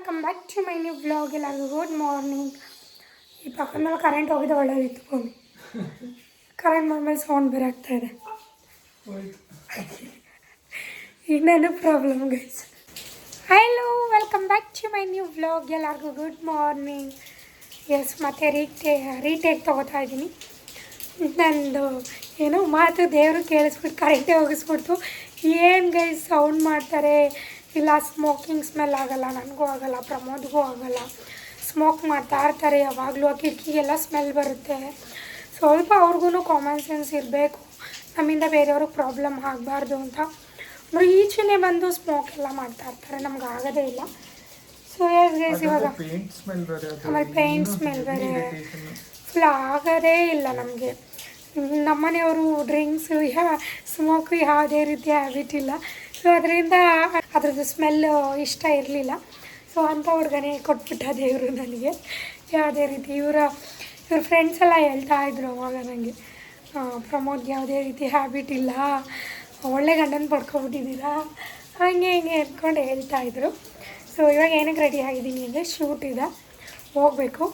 Welcome back to my new blog ಎಲ್ಲರಿಗೂ good morning ಈ ಪಕ್ಕದ ಮೇಲೆ ಕರೆಂಟ್ ಹೋಗಿದ್ದು ಒಳ್ಳೆಯದಿತ್ತು ಭೂಮಿ ಕರೆಂಟ್ ಮೇಲೆ ಸೌಂಡ್ ಬೇರೆ ಆಗ್ತಾ ಇದೆ. ಇನ್ನೇನು problem guys hello welcome back to my new blog ಎಲ್ಲರಿಗೂ ಗುಡ್ ಮಾರ್ನಿಂಗ್ ಎಸ್ ಮತ್ತೆ ರೀಟೇ ರೀಟೇಕ್ ತೊಗೋತಾ ಇದ್ದೀನಿ. ನಂದು ಏನೋ ಮಾತು ದೇವರು ಕೇಳಿಸ್ಬಿಟ್ಟು ಕರೆಂಟೇ ಹೋಗಿಸ್ಬಿಡ್ತು. ಏನು ಗೈಸ್ ಸೌಂಡ್ ಮಾಡ್ತಾರೆ? ಇಲ್ಲ ಸ್ಮೋಕಿಂಗ್ ಸ್ಮೆಲ್ ಆಗಲ್ಲ ನನಗೂ ಆಗಲ್ಲ ಪ್ರಮೋದ್ಗೂ ಆಗಲ್ಲ. ಸ್ಮೋಕ್ ಮಾಡ್ತಾ ಇರ್ತಾರೆ ಯಾವಾಗಲೂ ಆ ಕಿಟಕಿಗೆಲ್ಲ ಸ್ಮೆಲ್ ಬರುತ್ತೆ. ಸ್ವಲ್ಪ ಅವ್ರಿಗೂ ಕಾಮನ್ ಸೆನ್ಸ್ ಇರಬೇಕು. ನಮ್ಮಿಂದ ಬೇರೆಯವ್ರಿಗೆ ಪ್ರಾಬ್ಲಮ್ ಆಗಬಾರ್ದು ಅಂತ. ಅಂದರೆ ಈಚೆನೇ ಬಂದು ಸ್ಮೋಕ್ ಎಲ್ಲ ಮಾಡ್ತಾ ಇರ್ತಾರೆ ನಮ್ಗೆ ಆಗೋದೇ ಇಲ್ಲ. ಸೊ ಎಸ್ ಗೈಸ್ ಇವಾಗ ಪೇಂಟ್ ಸ್ಮೆಲ್ ಬೇರೆ ಆಮೇಲೆ. ಫುಲ್ ಆಗೋದೇ ಇಲ್ಲ ನಮಗೆ. ನಮ್ಮನೆಯವರು ಡ್ರಿಂಕ್ಸು ಯಾ ಸ್ಮೋಕು ಯಾವುದೇ ರೀತಿ ಹ್ಯಾಬಿಟ್ ಇಲ್ಲ. ಸೊ ಅದರಿಂದ ಅದ್ರದ್ದು ಸ್ಮೆಲ್ ಇಷ್ಟ ಇರಲಿಲ್ಲ. ಸೊ ಅಂಥ ಹುಡುಗನೇ ಕೊಟ್ಬಿಟ್ಟ ದೇವರು ನನಗೆ. ಯಾವುದೇ ರೀತಿ ಇವರ ಇವ್ರ ಫ್ರೆಂಡ್ಸ್ ಎಲ್ಲ ಹೇಳ್ತಾ ಇದ್ರು ಅವಾಗ ನನಗೆ ಪ್ರಮೋದ್ ಯಾವುದೇ ರೀತಿ ಹ್ಯಾಬಿಟ್ ಇಲ್ಲ. ಒಳ್ಳೆ ಗಂಡನ ಪಡ್ಕೊಬಿಟ್ಟಿದ್ದೀರಾ ಹಂಗೆ ಹಿಂಗೆ ಅಂದ್ಕೊಂಡು ಹೇಳ್ತಾ ಇದ್ರು. ಸೊ ಇವಾಗ ಏನಕ್ಕೆ ರೆಡಿ ಆಗಿದ್ದೀನಿ ಅಂದರೆ ಶೂಟ್ ಇದೆ. ಹೋಗಬೇಕು.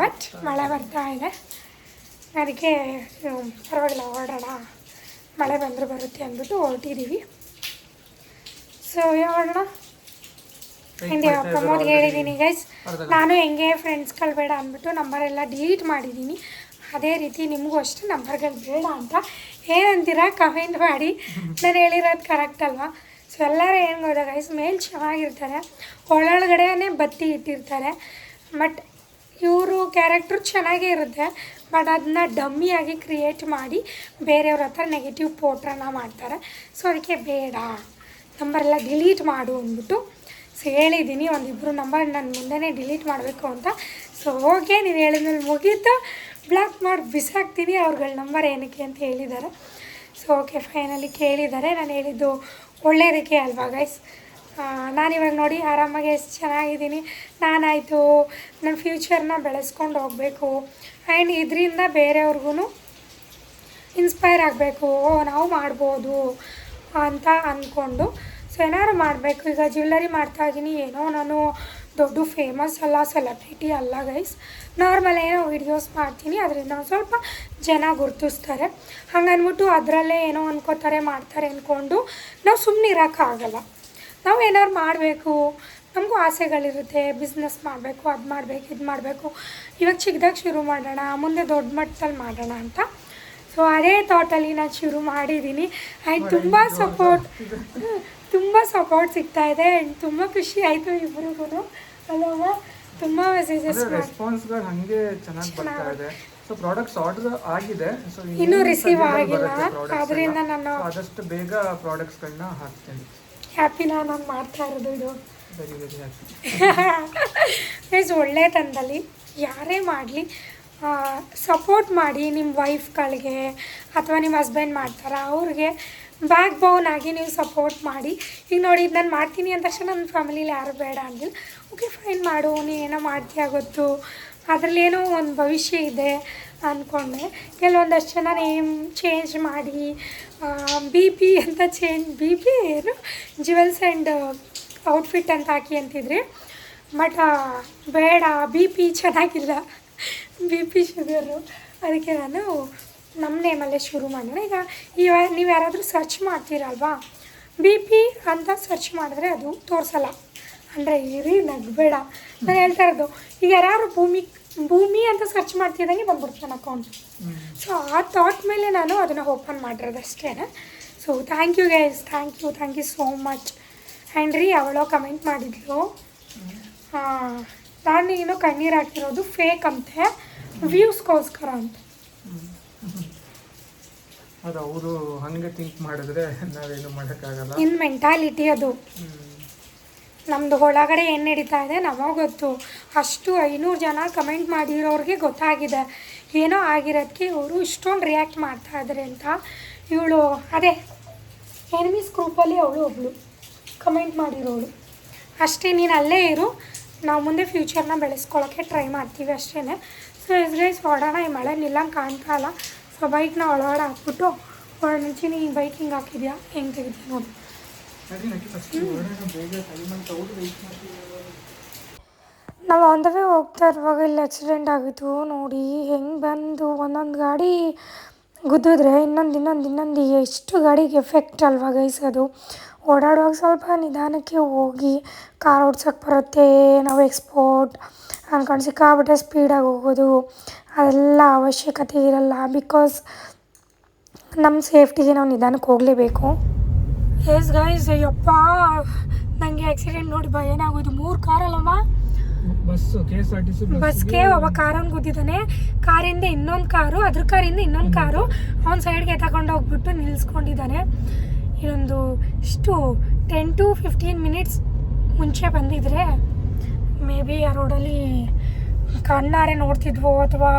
ಬಟ್ ಮಳೆ ಬರ್ತಾ ಇದೆ. ಅದಕ್ಕೆ ಪರವಾಗಿಲ್ಲ ಹೊರಡೋಣ. ಮಳೆ ಬಂದರೆ ಬರುತ್ತೆ ಅಂದ್ಬಿಟ್ಟು ಹೊರಟಿದ್ದೀವಿ ಸೊ ಹೊರಡೋಣ Wait ಹಿಂದೆ ಪ್ರಮೋದ್ಗೆ ಹೇಳಿದ್ದೀನಿ ಗೈಸ್ ನಾನು ಹೆಂಗೆ ಫ್ರೆಂಡ್ಸ್ಗಳು ಬೇಡ ಅಂದ್ಬಿಟ್ಟು ನಂಬರೆಲ್ಲ ಡಿಲೀಟ್ ಮಾಡಿದ್ದೀನಿ ಅದೇ ರೀತಿ ನಿಮಗೂ ಅಷ್ಟೇ ನಂಬರ್ಗಳು ಬೇಡ ಅಂತ. ಏನಂತೀರಾ? ಕಮೆಂಟ್ ಮಾಡಿ. ನಾನು ಹೇಳಿರೋದು ಕರೆಕ್ಟ್ ಅಲ್ವಾ? ಸೊ ಎಲ್ಲರೂ ಏನು ಗೊತ್ತಾ ಗೈಸ್ ಮೇಲ್ ಚೆನ್ನಾಗಿರ್ತಾರೆ. ಒಳಗಡೆನೇ ಬತ್ತಿ ಇಟ್ಟಿರ್ತಾರೆ. ಬಟ್ ಇವರು ಕ್ಯಾರೆಕ್ಟ್ರು ಚೆನ್ನಾಗೇ ಇರುತ್ತೆ. ಬಟ್ ಅದನ್ನ ಡಮ್ಮಿಯಾಗಿ ಕ್ರಿಯೇಟ್ ಮಾಡಿ ಬೇರೆಯವ್ರ ಹತ್ರ ನೆಗೆಟಿವ್ ಪೋಟ್ರನ್ನ ಮಾಡ್ತಾರೆ. ಸೊ ಅದಕ್ಕೆ ಬೇಡ. ನಂಬರೆಲ್ಲ ಡಿಲೀಟ್ ಮಾಡು ಅಂದ್ಬಿಟ್ಟು. ಸೊ ಹೇಳಿದ್ದೀನಿ ಒಂದಿಬ್ಬರು ನಂಬರ್ ನನ್ನ ಮುಂದೆನೇ ಡಿಲೀಟ್ ಮಾಡಬೇಕು ಅಂತ. ಸೊ ಓಕೆ ನೀನು ಹೇಳಿದ್ಮೇಲೆ ಮುಗೀತು. ಬ್ಲಾಕ್ ಮಾಡಿ, ಬಿಸಾಕ್ತೀನಿ ಅವ್ರಗಳ ನಂಬರ್ ಏನಕ್ಕೆ ಅಂತ ಹೇಳಿದ್ದಾರೆ ಸೊ ಓಕೆ ಫೈನಲಿ ಕೇಳಿದ್ದಾರೆ ನಾನು ಹೇಳಿದ್ದು ಒಳ್ಳೆಯದಕ್ಕೆ ಅಲ್ವಾ ಗೈಸ್ ನಾನಿವಾಗ ನೋಡಿ ಆರಾಮಾಗಿ ಎಷ್ಟು ಚೆನ್ನಾಗಿದ್ದೀನಿ. ನಾನಾಯಿತು ನನ್ನ ಫ್ಯೂಚರ್ನ ಬೆಳೆಸ್ಕೊಂಡು ಹೋಗಬೇಕು. ಆ್ಯಂಡ್ ಇದರಿಂದ ಬೇರೆಯವ್ರಿಗೂ ಇನ್ಸ್ಪೈರ್ ಆಗಬೇಕು. ಓ, ನಾವು ಮಾಡ್ಬೋದು ಅಂತ ಅಂದ್ಕೊಂಡು ಸೊ ಏನಾದ್ರು ಮಾಡಬೇಕು. ಈಗ ಜ್ಯುವೆಲ್ಲರಿ ಮಾಡ್ತಾ ಇದ್ದೀನಿ ಏನೋ ನಾನು ದೊಡ್ಡ ಫೇಮಸ್ ಅಲ್ಲ ಸೆಲೆಬ್ರಿಟಿ ಅಲ್ಲ ಗೈಸ್ ನಾರ್ಮಲ್ ಏನೋ ವೀಡಿಯೋಸ್ ಮಾಡ್ತೀನಿ. ಅದರಿಂದ ಒಂದು ಸ್ವಲ್ಪ ಜನ ಗುರ್ತಿಸ್ತಾರೆ. ಹಂಗನ್ಬಿಟ್ಟು ಅದರಲ್ಲೇ ಏನೋ ಅನ್ಕೋತಾರೆ, ಮಾಡ್ತಾರೆ ಅಂದ್ಕೊಂಡು ನಾವು ಸುಮ್ಮನೆ ಇರೋಕ್ಕಾಗಲ್ಲ ನಾವು ಏನಾದ್ರು ಮಾಡಬೇಕು ನಮಗೂ ಆಸೆಗಳಿರುತ್ತೆ ಬಿಸ್ನೆಸ್ ಮಾಡಬೇಕು ಅದು ಮಾಡಬೇಕು ಇದು ಮಾಡಬೇಕು. ಇವಾಗ ಚಿಕ್ಕದಾಗಿ ಶುರು ಮಾಡೋಣ ಮುಂದೆ ದೊಡ್ಡ ಮಟ್ಟದಲ್ಲಿ ಮಾಡೋಣ ಅಂತ. ಸೊ ಅದೇ ಥಾಟಲ್ಲಿ ನಾನು ಶುರು ಮಾಡಿದ್ದೀನಿ ಆ್ಯಂಡ್ ತುಂಬ ಸಪೋರ್ಟ್ ತುಂಬ ಸಪೋರ್ಟ್ ಸಿಗ್ತಾ ಇದೆ. ಆ್ಯಂಡ್ ತುಂಬ ಖುಷಿ ಆಯಿತು ಇಬ್ಬರಿಗೂ ಅಲ್ಲವ ತುಂಬ ಮೆಸೇಜಸ್ ರೆಸ್ಪಾನ್ಸ್ಗಳು ಹಾಗೆ ಚೆನ್ನಾಗಿ ಬರ್ತಾ ಇದೆ. ಸೊ ಪ್ರಾಡಕ್ಟ್ಸ್ ಆರ್ಡರ್ ಆಗಿದೆ. ಸೊ ಇನ್ನೂ ರಿಸೀವ್ ಆಗಿಲ್ಲ. ಆದ್ರಿಂದ ನಾನು- ಆದಷ್ಟು ಬೇಗ ಪ್ರಾಡಕ್ಟ್ಸ್ ಗಳನ್ನ ಹಾಕ್ತೀನಿ. ಹ್ಯಾಪಿನ ನಾನು ಮಾಡ್ತಾ ಇರೋದು ಇದು. ವೆರಿ ವೆರಿ ಹ್ಯಾಪಿ ಗೈಸ್ ಒಳ್ಳೆ ತಂದಲ್ಲಿ ಯಾರೇ ಮಾಡಲಿ ಸಪೋರ್ಟ್ ಮಾಡಿ ನಿಮ್ಮ ವೈಫ್ಗಳಿಗೆ ಅಥವಾ ನಿಮ್ಮ ಹಸ್ಬೆಂಡ್ ಮಾಡ್ತಾರ ಅವ್ರಿಗೆ ಬ್ಯಾಕ್ ಬೌನ್ ಆಗಿ ನೀವು ಸಪೋರ್ಟ್ ಮಾಡಿ. ಈಗ ನೋಡಿ ಇದು ನಾನು ಮಾಡ್ತೀನಿ ಅಂದ ತಕ್ಷಣ ನನ್ನ ಫ್ಯಾಮಿಲಿಲಿ ಯಾರು ಬೇಡ ಅಂದಿಲ್ಲ. ಓಕೆ ಫೈನ್ ಮಾಡು ನೀ ಏನೋ ಮಾಡ್ತೀಯ ಗೊತ್ತು. ಅದರಲ್ಲಿ ಏನೋ ಒಂದು ಭವಿಷ್ಯ ಇದೆ ಅಂದ್ಕೊಂಡೆ ಕೆಲವೊಂದಷ್ಟು ಜನ ನೇಮ್ ಚೇಂಜ್ ಮಾಡಿ ಬಿ ಪಿ ಅಂತ ಚೇಂಜ್ ಬಿ ಪಿ ಏನು? ಜ್ಯುವೆಲ್ಸ್ ಆ್ಯಂಡ್ ಔಟ್ಫಿಟ್ ಅಂತ ಹಾಕಿ ಅಂತಿದ್ರಿ, ಬಟ್ ಬೇಡ ಬಿ ಪಿ ಚೆನ್ನಾಗಿಲ್ಲ. ಬಿ ಪಿ ಶುಗರು ಅದಕ್ಕೆ ನಾನು ನಮ್ಮ ನೇಮಲ್ಲೇ ಶುರು ಮಾಡೋಣ. ಈಗ ಇವಾಗ ನೀವು ಯಾರಾದರೂ ಸರ್ಚ್ ಮಾಡ್ತೀರಲ್ವಾ? ಬಿ ಪಿ ಅಂತ ಸರ್ಚ್ ಮಾಡಿದ್ರೆ ಅದು ತೋರಿಸಲ್ಲ. ಅಂದರೆ ಇರಿ ನಗಬೇಡ ನಾನು ಹೇಳ್ತಾ ಇರೋದು ಈಗ ಯಾರು ಭೂಮಿ ಭೂಮಿ ಅಂತ ಸರ್ಚ್ ಮಾಡ್ತಿದ್ದಂಗೆ ಬಂದ್ಬಿಡ್ತು ನನ್ನ ಅಕೌಂಟ್ ಸೊ ಆ ಥಾಟ್ ಮೇಲೆ ನಾನು ಅದನ್ನು ಓಪನ್ ಮಾಡಿರೋದು ಅಷ್ಟೇ. So thank you guys thank you thank you so much and ರೀ ಅವಳೋ ಕಮೆಂಟ್ ಮಾಡಿದ್ಲು. ನಾನು ಏನೋ ಕಣ್ಣೀರು ಹಾಕಿರೋದು ಫೇಕ್ ಅಂತೆ ವ್ಯೂಸ್ಗೋಸ್ಕರ ಅಂತ. ಅದು ಅವರು ಹಂಗೆ ಥಿಂಕ್ ಮಾಡಿದ್ರೆ ನಾವೇನು ಮಾಡೋಕ್ಕಾಗಲ್ಲ. ಇನ್ ಮೆಂಟಾಲಿಟಿ ಅದು. ನಮ್ಮದು ಒಳಗಡೆ ಏನು ನಡೀತಾ ಇದೆ ನಮಗೆ ಗೊತ್ತು. ಅಷ್ಟು ಐನೂರು ಜನ ಕಮೆಂಟ್ ಮಾಡಿರೋರಿಗೆ ಗೊತ್ತಾಗಿದೆ. ಏನೋ ಆಗಿರೋದಕ್ಕೆ ಇವರು ಇಷ್ಟೊಂದು ರಿಯಾಕ್ಟ್ ಮಾಡ್ತಾ ಇದ್ದಾರೆ ಅಂತ ಇವಳು, ಅದೇ ಎನಿಮೀಸ್ ಗ್ರೂಪಲ್ಲಿ ಅವಳು ಒಬ್ಳು ಕಮೆಂಟ್ ಮಾಡಿರೋಳು. ಅಷ್ಟೇ, ನೀನು ಅಲ್ಲೇ ಇರು. ನಾವು ಮುಂದೆ ಫ್ಯೂಚರ್ನ ಬೆಳೆಸ್ಕೊಳ್ಳೋಕ್ಕೆ ಟ್ರೈ ಮಾಡ್ತೀವಿ ಅಷ್ಟೇ ಸೊ ಎಸ್ ಗೈಸ್ ಹೊಡೋಣ ಈ ಮಳೆ ನಿಲ್ಲಂಗೆ ಕಾಣ್ತಾ ಇಲ್ಲ. ಸೊ ಬೈಕ್ನ ಒಳಗಡೆ ಹಾಕ್ಬಿಟ್ಟು ಒಳ ಮುಂಚೆ ಈ ಬೈಕ್ ಹಿಂಗೆ ಹಾಕಿದ್ಯಾ? ಹೆಂಗೆ ತೆಗಿದ್ಯಾ ನೋಡಿ. ನಾವು ಆನ್ ದ ವೇ ಹೋಗ್ತಾ ಇರುವಾಗ ಇಲ್ಲಿ ಆಕ್ಸಿಡೆಂಟ್ ಆಗಿತ್ತು ನೋಡಿ, ಹೆಂಗೆ ಬಂದು ಒಂದೊಂದು ಗಾಡಿ ಗುದ್ದಿದ್ರೆ ಇನ್ನೊಂದು ಇನ್ನೊಂದು ಇನ್ನೊಂದು ಎಷ್ಟು ಗಾಡಿಗೆ ಎಫೆಕ್ಟ್ ಅಲ್ವಾ ಗೈಸ್ ಅದು. ಓಡಾಡುವಾಗ ಸ್ವಲ್ಪ ನಿಧಾನಕ್ಕೆ ಹೋಗಿ ಕಾರ್ ಓಡ್ಸೋಕ್ಕೆ ಬರುತ್ತೆ, ನಾವು ಎಕ್ಸ್ಪೋರ್ಟ್ ಅನ್ಕೊಂಡು ಸಿಕ್ಕಾಬಿಟ್ಟೆ ಸ್ಪೀಡಾಗಿ ಹೋಗೋದು, ಅದೆಲ್ಲ ಅವಶ್ಯಕತೆ ಇರಲ್ಲ ಬಿಕಾಸ್ ನಮ್ಮ ಸೇಫ್ಟಿಗೆ ನಾವು ನಿಧಾನಕ್ಕೆ ಹೋಗಲೇಬೇಕು. Yes guys Ayyappa. ನನಗೆ ಆಕ್ಸಿಡೆಂಟ್ ನೋಡಿ ಬಾ ಏನಾಗೋದು ಮೂರು ಕಾರಲ್ಲಮ್ಮ ಬಸ್ ಕೆ ಒಬ್ಬ ಕಾರ್ ಟಿ ಸಿ ಬಸ್ಗೆ ಒಬ್ಬ ಕಾರನ್ನು ಗುದ್ದಿದ್ದಾನೆ ಕಾರಿಂದ ಇನ್ನೊಂದು ಕಾರು ಅದ್ರ ಕಾರಿಂದ ಇನ್ನೊಂದು ಕಾರು ಅವ್ನ ಸೈಡ್ಗೆ ತಗೊಂಡು ಹೋಗ್ಬಿಟ್ಟು ನಿಲ್ಲಿಸ್ಕೊಂಡಿದ್ದಾನೆ ಇನ್ನೊಂದು ಇಷ್ಟು ಟೆನ್ ಟು ಫಿಫ್ಟೀನ್ ಮಿನಿಟ್ಸ್ ಮುಂಚೆ ಬಂದಿದ್ರೆ ಮೇ ಬಿ ಆ ರೋಡಲ್ಲಿ ಕಣ್ಣಾರೆ ನೋಡ್ತಿದ್ವೋ ಅಥವಾ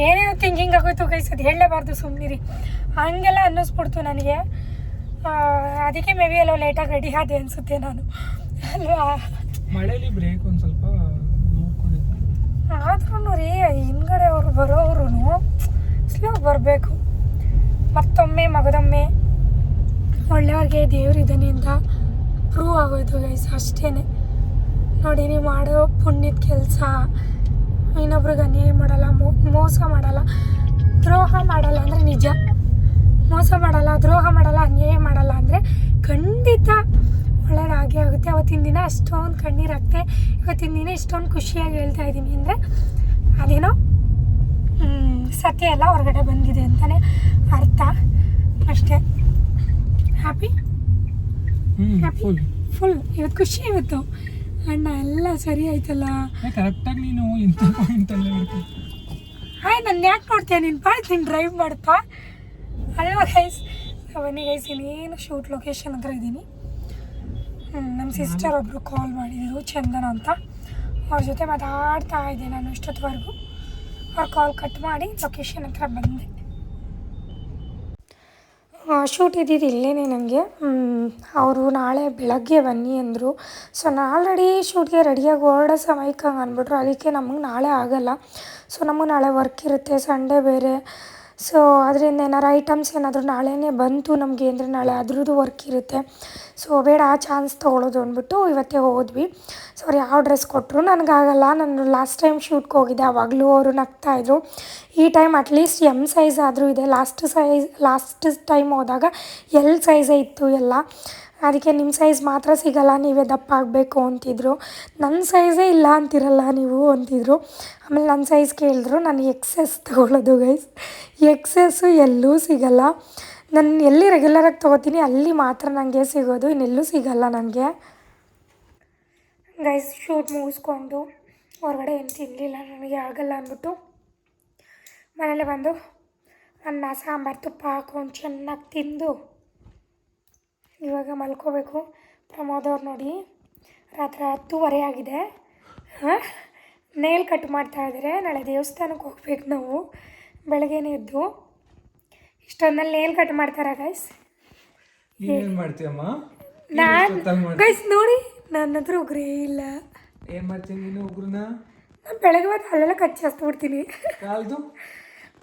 ಏನೇನೋ ಥಿಂಕಿಂಗ್ ಆಗೋಯ್ತು ಗೈಸ್ ಅದು ಹೇಳಲೇಬಾರ್ದು ಸುಮ್ಮನಿರಿ ಹಂಗೆಲ್ಲ ಅನ್ನಿಸ್ಬಿಡ್ತು ನನಗೆ. ಅದಕ್ಕೆ ಮೇ ಬಿ ಎಲ್ಲೋ ಲೇಟಾಗಿ ರೆಡಿ ಆದೆ ಅನಿಸುತ್ತೆ ನಾನು. ಅಲ್ವಾ? ಬ್ರೇಕ್ ಒಂದು ಸ್ವಲ್ಪ ಆದ್ರೂ ರೀ ಹಿಂದ್ಗಡೆ ಅವ್ರು ಬರೋರು ಸ್ಲೋ ಬರಬೇಕು. ಮತ್ತೊಮ್ಮೆ ಮಗದೊಮ್ಮೆ ಒಳ್ಳೆಯವ್ರಿಗೆ ದೇವರಿದ್ದಾನೆ ಅಂತ ಪ್ರೂವ್ ಆಗೋಯ್ತು ಗೈಸ್ ಅಷ್ಟೇ ನೋಡಿ ನೀವು ಮಾಡೋ ಪುಣ್ಯದ ಕೆಲಸ ಇನ್ನೊಬ್ರಿಗೆ ಅನ್ಯಾಯ ಮಾಡಲ್ಲ ಮೋ ಮೋಸ ಮಾಡಲ್ಲ ದ್ರೋಹ ಮಾಡಲ್ಲ ಅಂದರೆ ನಿಜ. ಮೋಸ ಮಾಡಲ್ಲ ದ್ರೋಹ ಮಾಡಲ್ಲ ಅನ್ಯಾಯ ಮಾಡಲ್ಲ ಅಂದರೆ ಖಂಡಿತ ಒಳ್ಳೇದಾಗೇ ಆಗುತ್ತೆ. ಅವತ್ತಿನ ದಿನ ಅಷ್ಟೊಂದು ಕಣ್ಣೀರಾಗ್ತೆ ಇವತ್ತಿನ ದಿನ ಇಷ್ಟೊಂದು ಖುಷಿಯಾಗಿ ಹೇಳ್ತಾ ಇದ್ದೀನಿ ಅಂದರೆ ಅದೇನೋ ಹ್ಮ್, ಸತ್ಯ ಎಲ್ಲ ಹೊರಗಡೆ ಬಂದಿದೆ ಅಂತಲೇ ಅರ್ಥ. ಅಷ್ಟೇ. Happy happy? ಫುಲ್ ಫುಲ್ ಇವತ್ತು ಖುಷಿ ಇವತ್ತು. ಅಣ್ಣ ಎಲ್ಲ ಸರಿ ಆಯ್ತಲ್ಲ? ಕರೆಕ್ಟಾಗಿ ನೀನು ಇಂಥ ಪಾಯಿಂಟಲ್ಲೇ ಹಾಯ್ ನಾನು ಯಾಕೆ ನೋಡ್ತೀಯ ನೀನು? ಪಾಯ್ತು ನೀನು ಡ್ರೈವ್ ಮಾಡಪ್ಪ ಅಲ್ವಾ ಗೈಸ್ ಬನ್ನಿ ಗೈಸ್ ಇನ್ನೇನು ಶೂಟ್ ಲೊಕೇಶನ್ ಹತ್ರ ಇದ್ದೀನಿ. ನಮ್ಮ ಸಿಸ್ಟರ್ ಒಬ್ಬರು ಕಾಲ್ ಮಾಡಿದರು, ಚಂದನ ಅಂತ. ಅವ್ರ ಜೊತೆ ಮಾತಾಡ್ತಾ ಇದ್ದೆ ನಾನು ಇಷ್ಟೊತ್ತವರೆಗೂ. ಅವ್ರು ಕಾಲ್ ಕಟ್ ಮಾಡಿ ಲೊಕೇಶನ್ ಹತ್ರ ಬಂದೆ. ಶೂಟ್ ಇದ್ದಿದ್ದು ಇಲ್ಲೇ ನನಗೆ ಅವರು ನಾಳೆ ಬೆಳಗ್ಗೆ ಬನ್ನಿ ಅಂದರು. ಸೊ ನಾನು ಆಲ್ರೆಡಿ ಶೂಟ್ಗೆ ರೆಡಿಯಾಗಿ ಹೊರಡೋ ಸಮಯಕ್ಕೆ ಹಂಗೆ ಅಂದ್ಬಿಟ್ರು. ಅದಕ್ಕೆ ನಮಗೆ ನಾಳೆ ಆಗಲ್ಲ. ಸೊ ನಮಗೆ ನಾಳೆ ವರ್ಕ್ ಇರುತ್ತೆ ಸಂಡೇ ಬೇರೆ. ಸೊ ಅದರಿಂದ ಏನಾರು ಐಟಮ್ಸ್ ಏನಾದರೂ ನಾಳೆನೇ ಬಂತು ನಮಗೆ ಅಂದರೆ ನಾಳೆ ಅದ್ರದ್ದು ವರ್ಕ್ ಇರುತ್ತೆ. ಸೊ ಬೇಡ, ಆ ಚಾನ್ಸ್ ತೊಗೊಳ್ಳೋದು ಅಂದ್ಬಿಟ್ಟು ಇವತ್ತೇ ಹೋದ್ವಿ. ಸೊ ಅವ್ರು ಯಾವ ಡ್ರೆಸ್ ಕೊಟ್ಟರು ನನಗಾಗಲ್ಲ, ನಾನು ಲಾಸ್ಟ್ ಟೈಮ್ ಶೂಟ್ಗೆ ಹೋಗಿದ್ದೆ ಆವಾಗಲೂ ಅವರು ನಗ್ತಾಯಿದ್ರು ಈ ಟೈಮ್ ಅಟ್ಲೀಸ್ಟ್ ಎಂ ಸೈಜ್ ಆದರೂ ಇದೆ. ಲಾಸ್ಟ್ ಸೈಜ್ ಲಾಸ್ಟ್ ಟೈಮ್ ಹೋದಾಗ ಎಲ್ ಸೈಜೇ ಇತ್ತು ಎಲ್ಲ. ಅದಕ್ಕೆ ನಿಮ್ಮ ಸೈಜ್ ಮಾತ್ರ ಸಿಗಲ್ಲ, ನೀವೇ ದಪ್ಪ ಆಗಬೇಕು ಅಂತಿದ್ರು. ನನ್ನ ಸೈಜೇ ಇಲ್ಲ ಅಂತಿರಲ್ಲ ನೀವು ಅಂತಿದ್ರು. ಆಮೇಲೆ ನನ್ನ ಸೈಜ್ ಕೇಳಿದ್ರು, ನಾನು ಎಕ್ಸೆಸ್ ತೊಗೊಳ್ಳೋದು ಗೈಸ್ ಎಕ್ಸೆಸ್ಸು ಎಲ್ಲೂ ಸಿಗಲ್ಲ. ನಾನು ಎಲ್ಲಿ ರೆಗ್ಯುಲರಾಗಿ ತೊಗೋತೀನಿ, ಅಲ್ಲಿ ಮಾತ್ರ ನನಗೆ ಸಿಗೋದು, ಇನ್ನೆಲ್ಲೂ ಸಿಗಲ್ಲ ನನಗೆ. ಗೈಸ್ ಶೂಟ್ ಮುಗಿಸ್ಕೊಂಡು ಹೊರಗಡೆ ಏನು ತಿನ್ನಲಿಲ್ಲ ನನಗೆ ಆಗಲ್ಲ ಅಂದ್ಬಿಟ್ಟು ಮನೇಲೆ ಬಂದು ಅನ್ನ, ಸಾಂಬಾರು, ತುಪ್ಪ ಹಾಕೊಂಡು ಚೆನ್ನಾಗಿ ತಿಂದು ಇವಾಗ ಮಲ್ಕೋಬೇಕು. ಪ್ರಮೋದ್ ಅವ್ರು ನೋಡಿ ರಾತ್ರಿ ಹತ್ತೂವರೆ ಆಗಿದೆ. ಹಾಂ? ನೇಲ್ ಕಟ್ ಮಾಡ್ತಾ ಇದ್ದಾರೆ ನಾಳೆ ದೇವಸ್ಥಾನಕ್ಕೆ ಹೋಗ್ಬೇಕು ನಾವು. ಬೆಳಗ್ಗೆನೇ ಎದ್ದು. ಇಷ್ಟೊಂದಲ್ಲಿ ನೇಲ್ ಕಟ್ ಮಾಡ್ತಾರ ಗೈಸ್ ಏನು ಮಾಡ್ತೀಯಮ್ಮ? ನಾನು ಗೈಸ್ ನೋಡಿ ನನ್ನ ಹತ್ರ ಉಗ್ರೇ ಇಲ್ಲ. ಏನು ಮಾಡ್ತೀನಿ ನೀನು ಉಗ್ರನ್ನ ನಾನು ಬೆಳಗ್ಗೆ ಹೊತ್ತು ಅಲ್ಲೆಲ್ಲ ಕಚ್ಚಿ ಹಚ್ಬಿಡ್ತೀನಿ ಕಾಲ್ದು?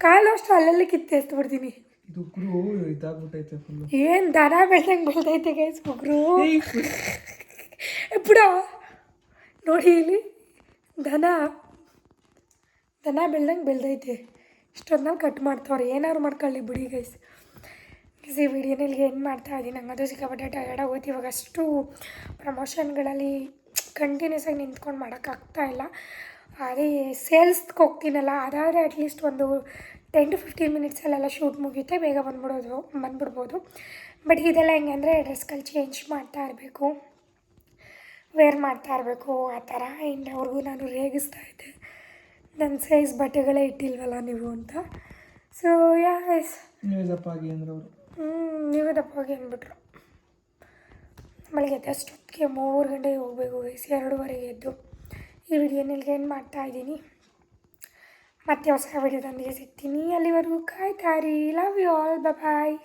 ಕಾಲು ಅಷ್ಟು ಅಲ್ಲಲ್ಲಿ ಹಸ್ತು ಎಸ್ಬಿಡ್ತೀನಿ ಇದು ಉಗ್ರು ಇದಾಗ್ಬಿಟ್ಟೈತೆ ಫುಲ್ಲು ಏನು ದನ ಬೆಳ್ದಂಗೆ ಬೆಳ್ದೈತೆ ಗೈಸ್ ಉಗ್ರು ಬಿಡ. ನೋಡಿ ಇಲ್ಲಿ ದನ. ದನ ಬೆಳ್ದಂಗೆ ಬೆಳ್ದೈತೆ. ಇಷ್ಟೊಂದಲ್ಲಿ ಕಟ್ ಮಾಡ್ತಾವ್ರೆ. ಏನಾದ್ರು ಮಾಡ್ಕೊಳ್ಳಿ ಬಿಡಿ ಗೈಸ್ ಈ ವಿಡಿಯೋನಲ್ಲಿ ಏನು ಮಾಡ್ತಾ ಇದ್ದೀನಿ ನಂಗದು ಸಿಕ್ಕಾಪಟ್ಟೆ ಟಯರ್ಡ್ ಆಗೋಯ್ತು. ಇವಾಗ ಅಷ್ಟು ಪ್ರಮೋಷನ್ಗಳಲ್ಲಿ ಕಂಟಿನ್ಯೂಸ್ ಆಗಿ ನಿಂತ್ಕೊಂಡು ಮಾಡೋಕ್ಕಾಗ್ತಾ ಇಲ್ಲ. ಅದೇ ಸೇಲ್ಸ್ಗೆ ಹೋಗ್ತೀನಲ್ಲ ಅದಾದರೆ ಅಟ್ಲೀಸ್ಟ್ ಒಂದು ಟೆನ್ ಟು ಫಿಫ್ಟೀನ್ ಮಿನಿಟ್ಸಲ್ಲೆಲ್ಲ ಶೂಟ್ ಮುಗಿಯುತ್ತೆ ಬೇಗ ಬಂದ್ಬಿಡೋದು ಬಂದ್ಬಿಡ್ಬೋದು. ಬಟ್ ಇದೆಲ್ಲ ಹೆಂಗೆ ಅಂದರೆ ಡ್ರೆಸ್ಗಳು ಚೇಂಜ್ ಮಾಡ್ತಾ ಇರಬೇಕು ವೇರ್ ಮಾಡ್ತಾ ಇರಬೇಕು ಆ ಥರ. ಆ್ಯಂಡ್ ಅವ್ರಿಗೂ ನಾನು ರೇಗಿಸ್ತಾ ಇದ್ದೆ. ನನ್ನ ಸೈಜ್ ಬಟ್ಟೆಗಳೇ ಇಟ್ಟಿಲ್ವಲ್ಲ ನೀವು ಅಂತ. ಸೊ ಯಾ ನೀವೇದಪ್ಪ ದಪ್ಪಾಗಿ ಅಂದ್ರೆ ಅವರು? ನೀವೇ ದಪ್ಪಾಗಿ ಅಂದ್ಬಿಟ್ರು. ಬೆಳಗ್ಗೆ ಎದ್ದಷ್ಟೊತ್ತಿಗೆ ಮೂರು ಗಂಟೆಗೆ ಹೋಗಬೇಕು ವಯಸ್ಸು ಎರಡೂವರೆಗೆ ಎದ್ದು. ಈ ವಿಡಿಯೋನಲ್ಲಿ ಏನು ಮಾಡ್ತಾ ಇದ್ದೀನಿ. ಮತ್ತೆ ಹೊಸ ವಿಡಿಯೋದೊಂದಿಗೆ ಸಿಗ್ತೀನಿ. ಅಲ್ಲಿವರೆಗೂ ಕಾಯ್ತಾರಿ ಲವ್ ಯು ಆಲ್ ಬಾಯ್